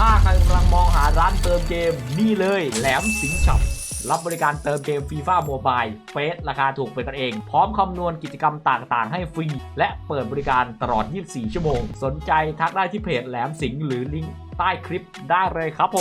ถ้าใครกำลังมองหาร้านเติมเกมนี่เลยแหลมสิงห์ช็อปรับบริการเติมเกมฟีฟ่าโมบายเฟสราคาถูกเป็นกันเอง พร้อมคำนวณกิจกรรมต่างๆ ให้ฟรี และเปิดบริการตลอด 24 ชั่วโมง สนใจทักได้ที่เพจแหลมสิงห์หรือลิงก์ใต้คลิปได้เลยครับผ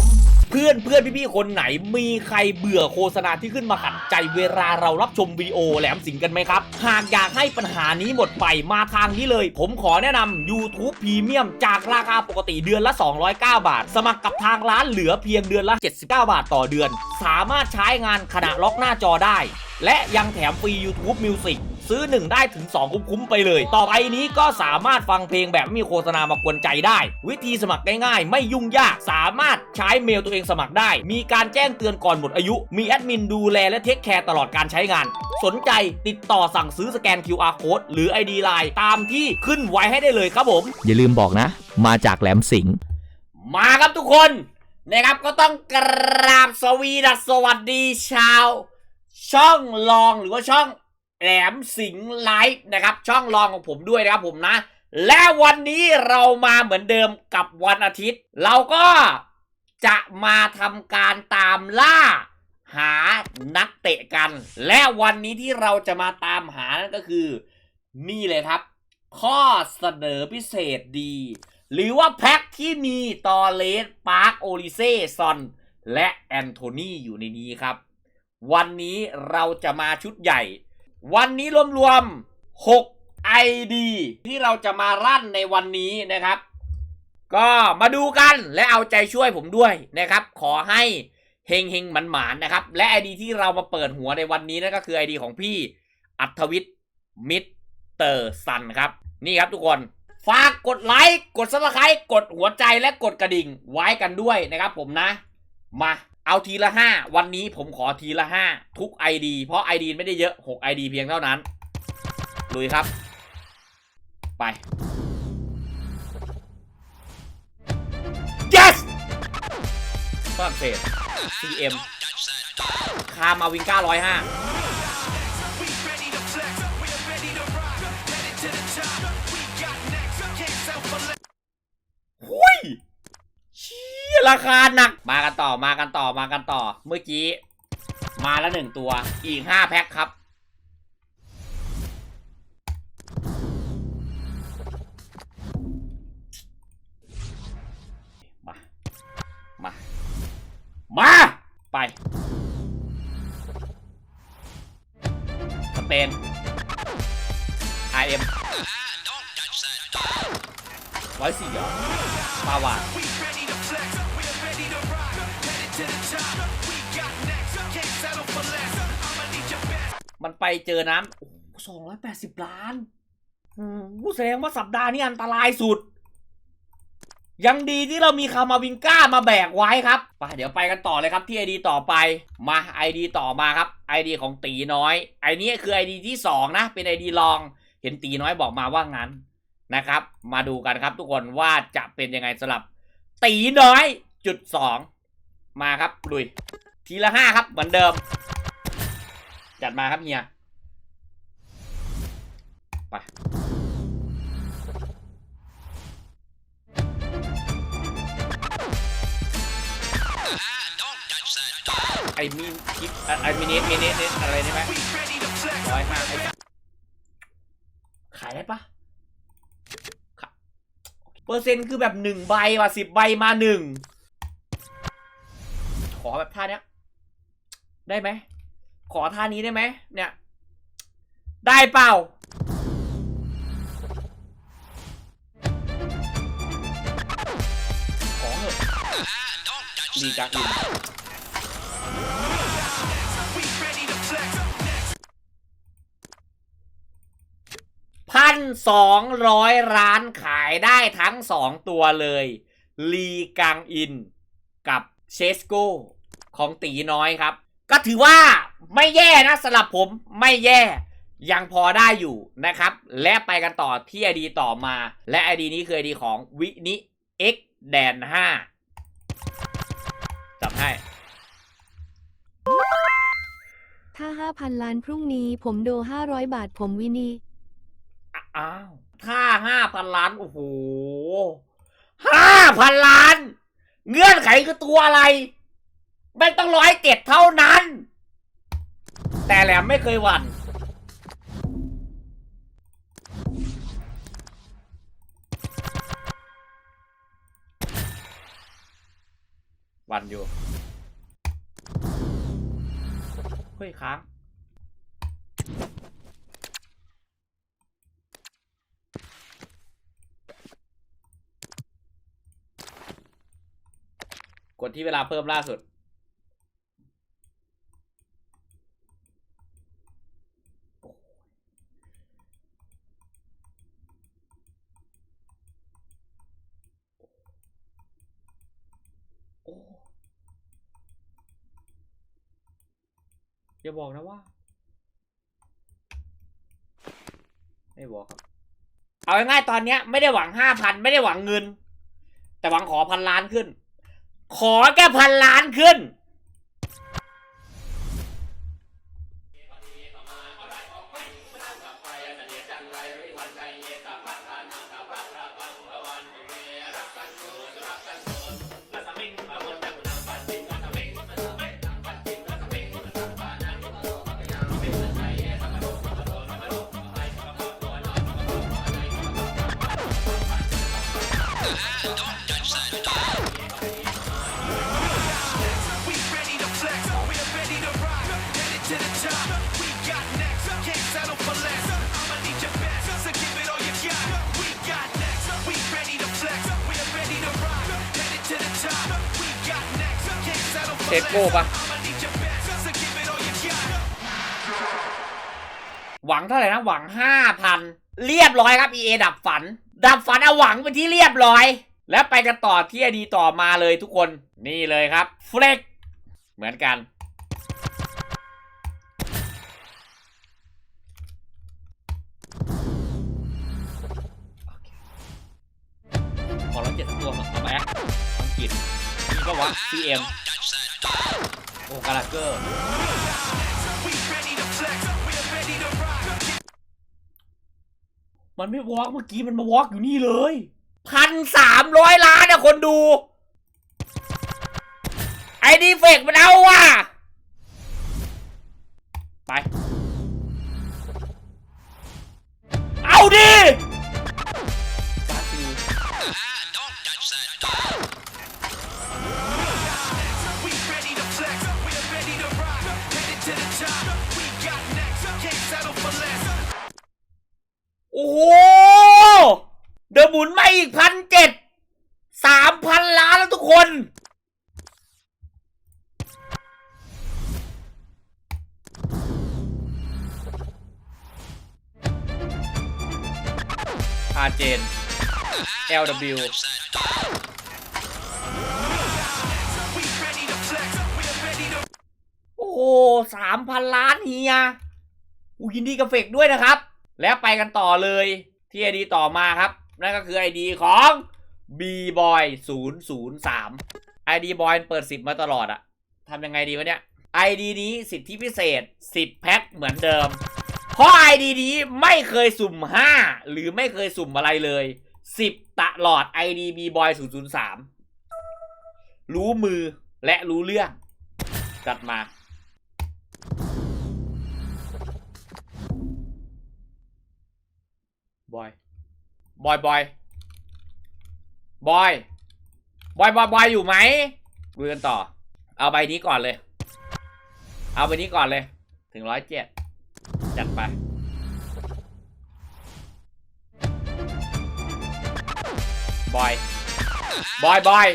ม พื่อนเพื่อนพี่ๆคนไหนมีใครเบื่อโฆษณาที่ขึ้นมาขัดใจเวลาเรารับชมวิดีโอแหลมสิงกันไหมครับ หากอยากให้ปัญหานี้หมดไปมาทางนี้เลย ผมขอแนะนำ YouTube Premium จากราคาปกติเดือนละ 209 บาท สมัครกับทางร้านเหลือเพียงเดือนละ 79 บาทต่อเดือน สามารถใช้งานขณะล็อกหน้าจอได้ และยังแถมฟรี YouTube Music ซื้อ 1 ได้ถึง 2 คุ้มๆไปเลย ต่อไปนี้ก็สามารถฟังเพลงแบบไม่มีโฆษณามากวนใจได้ วิธีสมัครง่ายๆ ไม่ยุ่งยาก สามารถใช้เมลตัวเองสมัครได้ มีการแจ้งเตือนก่อนหมดอายุ มีแอดมินดูแลและเทคแคร์ตลอดการใช้งาน สนใจติดต่อสั่งซื้อสแกน QR Code หรือ ID Line ตามที่ขึ้นไว้ให้ได้เลยครับผม อย่าลืมบอกนะ มาจากแหลมสิงห์มาครับทุกคนนะครับก็ต้องกราบสวีดัสสวัสดีชาว ช่องลองหรือว่าช่อง แหลมสิงไลฟ์นะครับ ช่องลองของผมด้วยนะครับผมนะ และวันนี้เรามาเหมือนเดิมกับวันอาทิตย์ เราก็จะมาทำการตามล่าหานักเตะกัน และวันนี้ที่เราจะมาตามหานั่นก็คือ นี่เลยครับ ข้อเสนอพิเศษดี หรือว่าแพ็คที่มีตอเลสปาร์คโอลิเซ่ซอน และแอนโทนีอยู่ในนี้ครับ วันนี้เราจะมาชุดใหญ่ วันนี้รวมๆ 6 ID ที่เราจะมารั่นในวันนี้นะครับ ก็มาดูกันและเอาใจช่วยผมด้วยนะครับ ขอให้เฮงเฮงหมันหมานๆนะครับ และ ID ที่เรามาเปิดหัวในวันนี้นั่นก็คือ ID ของพี่อัธวิทย์มิสเตอร์ซันครับ นี่ครับทุกคนฝากกดไลค์ กดซับสไครต์กดหัวใจและกดกระดิ่งไว้กันด้วยนะครับผมนะ มา เอาทีละห้าวันนี้ผมขอทีละห้าทุกไอดีเพราะไอดีไม่ได้เยอะหกไอดีเพียงเท่านั้น ลุยครับ ไป yes ฝรั่งเศส CM คามาวิงก้าห้า ราคาหนัก มากันต่อมากันต่อมากันต่อ เมื่อกี้ มาแล้วหนึ่งตัว อีกห้าแพ็คครับ มา มา มา ไป สเปน IM ร้อยสี่เหรอปาวาด มันไปเจอน้ำสองร้อยแปดสิบล้านโอ้แสดงว่าสัปดาห์นี้อันตรายสุด ยังดีที่เรามีคามาวิงก้ามาแบกไว้ครับไปเดี๋ยวไปกันต่อเลยครับที่ ID ต่อไปมา ID ต่อมาครับ ID ของตีน้อยไอนี้คือ ID ที่2นะ เป็น ID ลอง เห็นตีน้อยบอกมาว่างั้นนะครับ มาดูกันครับทุกคนว่าจะเป็นยังไงสำหรับตีน้อยจุดสอง มาครับลุย ทีละห้าครับเหมือนเดิม จัดมาครับเฮียไปไอมีนคิดไอมินิมินิอะไรนี่ไหมร้อยห้าไอขายได้ปะเปอร์เซ็นต์คือแบบหนึ่งใบว่ะสิบใบมาหนึ่ง อแบบท่าเนี้ย ได้ไหม ขอท่านี้ได้ไหม เนี่ย ได้เปล่า ขอเถอะลีกาอินพันสองร้อยร้านขายได้ทั้งสองตัวเลย ลีกังอินกับเชสโก ของตีน้อยครับ ก็ถือว่าไม่แย่นะสำหรับผมไม่แย่ยังพอได้อยู่นะครับ และไปกันต่อที่ไอดีต่อมา และไอดีนี้คือไอดีของวินิเอ็กแดน 5จับให้ ถ้า 5,000 ล้านพรุ่งนี้ผมโด 500 บาทผมวินีอ้าว ถ้าห้าพันล้าน โอ้โหห้าพันล้าน เงื่อนไขคือตัวอะไร ไม่ต้องร้อยเจ็ดเท่านั้น แต่แหลมไม่เคยหวั่นหวันอยู่ เฮ้ยค้างกดที่เวลาเพิ่มล่าสุด อย่าบอกนะว่า ไม่บอกครับ เอาง่ายๆตอนเนี้ย ไม่ได้หวังห้าพันไม่ได้หวังเงิน แต่หวังขอพันล้านขึ้น ขอแค่พันล้านขึ้น give it all you got. หวังเท่าไหร่นะ หวังห้าพันเรียบร้อยครับ EA ดับฝัน ดับฝันเอาหวังเป็นที่เรียบร้อย แล้วไปกันต่อที่อดีต่อมาเลยทุกคนนี่เลยครับเฟล็กเหมือนกัน ขอร้อยเจ็ดตัวมาเอาไปอะอังกฤษนี่ก็วะ CM โอ้กาลาเกอร์มันไม่วอล์กเมื่อกี้มันมาวอล์กอยู่นี่เลยพันสามร้อยล้านอะคนดู ไอดีเฟกมันเอาว่ะ ไป เอาดิ โอ้โห เดยวหมุนมาอีกพันเจ็ดสามพันล้านแล้วทุกคนอาเจน LW โอ้สามพันล้านเฮียอูยินดีกับเฟกด้วยนะครับ แล้วไปกันต่อเลยที่ไอดีต่อมาครับ นั่นก็คือไอดีของ b boy 0 0 3 ID boy เปิด 10 มาตลอดอะทำยังไงดีวะเนี่ย ID นี้สิทธิพิเศษ 10 แพ็คเหมือนเดิม เพราะ ID นี้ไม่เคยสุ่ม 5 หรือไม่เคยสุ่มอะไรเลย 10 ตลอด ID b boy 0 0 3 รู้มือและรู้เรื่อง จัดมา บอย บอย บอย บอย บอย บอย บอยอยู่ไหมดูกันต่อ เอาใบนี้ก่อนเลย เอาใบนี้ก่อนเลย ถึงร้อยเจ็ดจัดไปบอย บอย บอย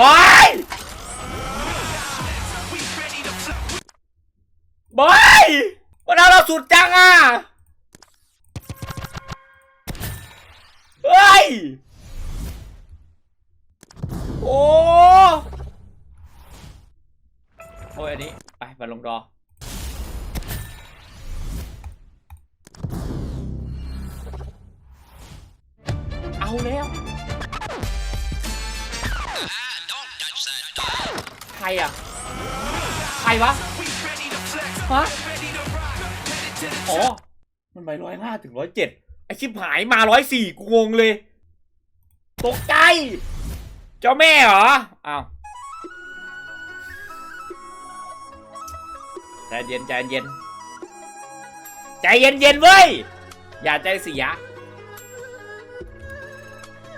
บอย บอยมันเอาเราสุดจังอะ โอ้โอ้ยอันนี้ ไปมาลงดอเอาแล้วใครอะ ใครวะฮะอ๋อ มันไปร้อยห้าถึงร้อยเจ็ด ไอชิบหายมาร้อยสี่กูงงเลย ตกใจ เจ้าแม่เหรออ้าวใจเย็นใจเย็น ใจเย็นเย็นเว้ย อย่าใจเสีย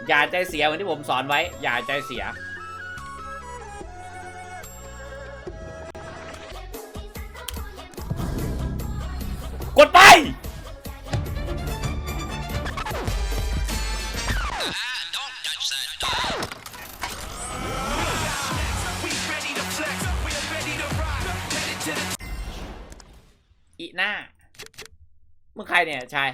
อย่าใจเสียเหมือนที่ผมสอนไว้ อย่าใจเสีย ใช่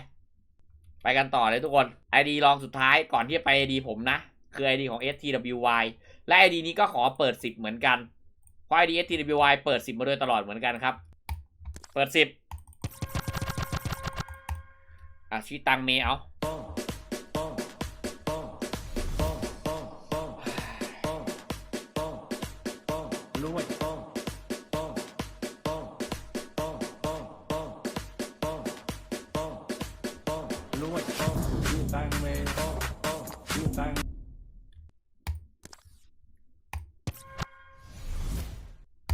ไปกันต่อเลยทุกคน ID ลองสุดท้ายก่อนที่จะไป ID ผมนะ คือ ID ของ STWY และ ID นี้ก็ขอเปิด 10 เหมือนกัน เพราะ ID STWY เปิด 10 มาโดยตลอดเหมือนกันครับ เปิด 10อะชีตังเมเอา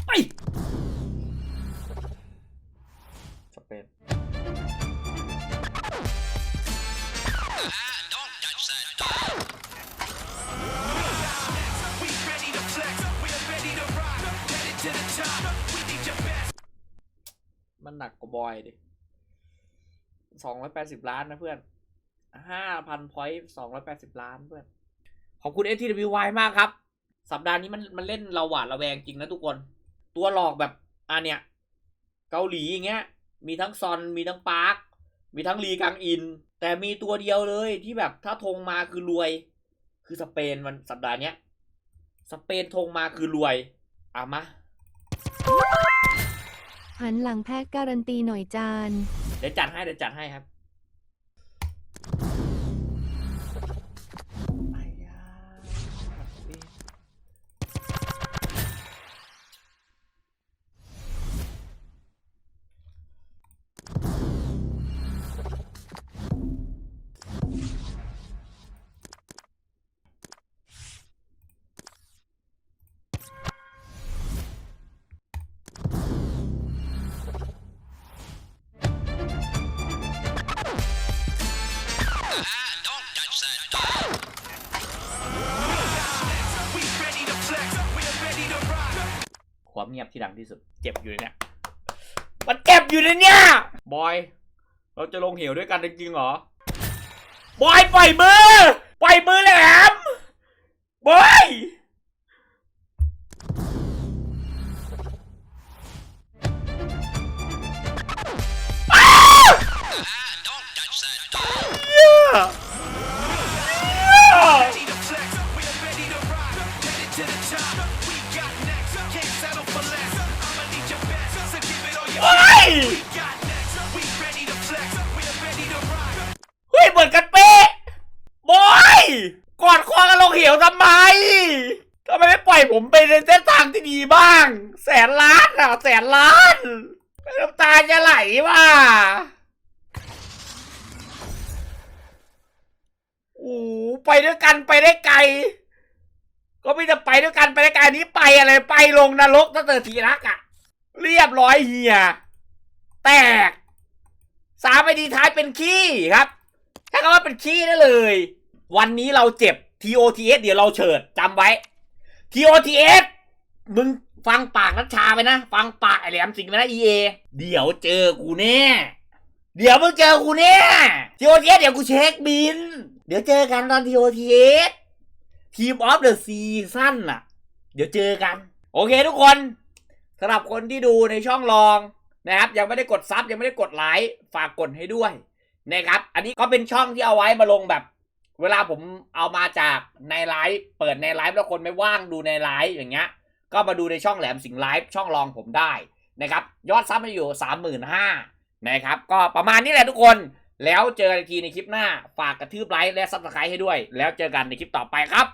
ไปสเปน We ready to flex, we're ready to rock. Headed to the top, we need your best. มันหนักกว่าบอยดิสองร้อยแปดสิบล้านนะเพื่อน ห้าพันพอยต์สองร้อยแปดสิบล้านเพื่อนขอบคุณ STWY มากครับ สัปดาห์นี้มันมันเล่นเราหวาดระแวงจริงนะทุกคน ตัวหลอกแบบอะเนี่ยเกาหลีอย่างเงี้ย มีทั้งซอนมีทั้งปาร์ค มีทั้งลีกังอิน แต่มีตัวเดียวเลยที่แบบถ้าธงมาคือรวย คือสเปนวันสัปดาห์เนี้ย สเปนธงมาคือรวยอะมาหันหลังแพ็กการันตีหน่อยจาน เดี๋ยวจัดให้เดี๋ยวจัดให้ครับ เงียบที่ดังที่สุด เจ็บอยู่ในเนี่ย มันเจ็บอยู่ในเนี่ย บอย เราจะลงเหวด้วยกันจริงๆเหรอ บอยปล่อยมือ ปล่อยมือแหลมบอย บ้าง แสนล้านอะแสนล้านน้ำตาจะไหลว่ะโอ้โหไปด้วยกันไปได้ไกล ก็ไม่จะไปด้วยกันไปได้ไกลนี้ไปอะไรไปลงนรกตั้งแต่ทีรักอะเรียบร้อยเฮียแตกสามไอดีท้ายเป็นขี้ครับใช้คำว่าเป็นขี้ได้เลย วันนี้เราเจ็บ TOTS เดี๋ยวเราเฉิดจำไว้ TOTS มึงฟังปากนัชชาไปนะ ฟังปากไอแหลมสิงห์ไปนะ EA เดี๋ยวเจอกูแน่เดี๋ยวมึงเจอกูแน่ TOTS เดี๋ยวกูเช็คบิน เดี๋ยวเจอกันตอน TOTS ทีมออฟเดอะซีซั่นน่ะเดี๋ยวเจอกัน โอเคทุกคนสำหรับคนที่ดูในช่องลองนะครับ ยังไม่ได้กดซับยังไม่ได้กดไลค์ฝากกดให้ด้วยนะครับ อันนี้ก็เป็นช่องที่เอาไว้มาลงแบบ เวลาผมเอามาจากในไลฟ์เปิดในไลฟ์แล้วคนไม่ว่างดูในไลฟ์อย่างเงี้ย ก็มาดูในช่องแหลมสิงไลฟ์ช่องรองผมได้นะครับ ยอดซับมาอยู่สามหมื่นห้านะครับ ก็ประมาณนี้แหละทุกคน แล้วเจอกันทีในคลิปหน้า ฝากกระทืบไลค์และซับสไครต์ให้ด้วย แล้วเจอกันในคลิปต่อไปครับ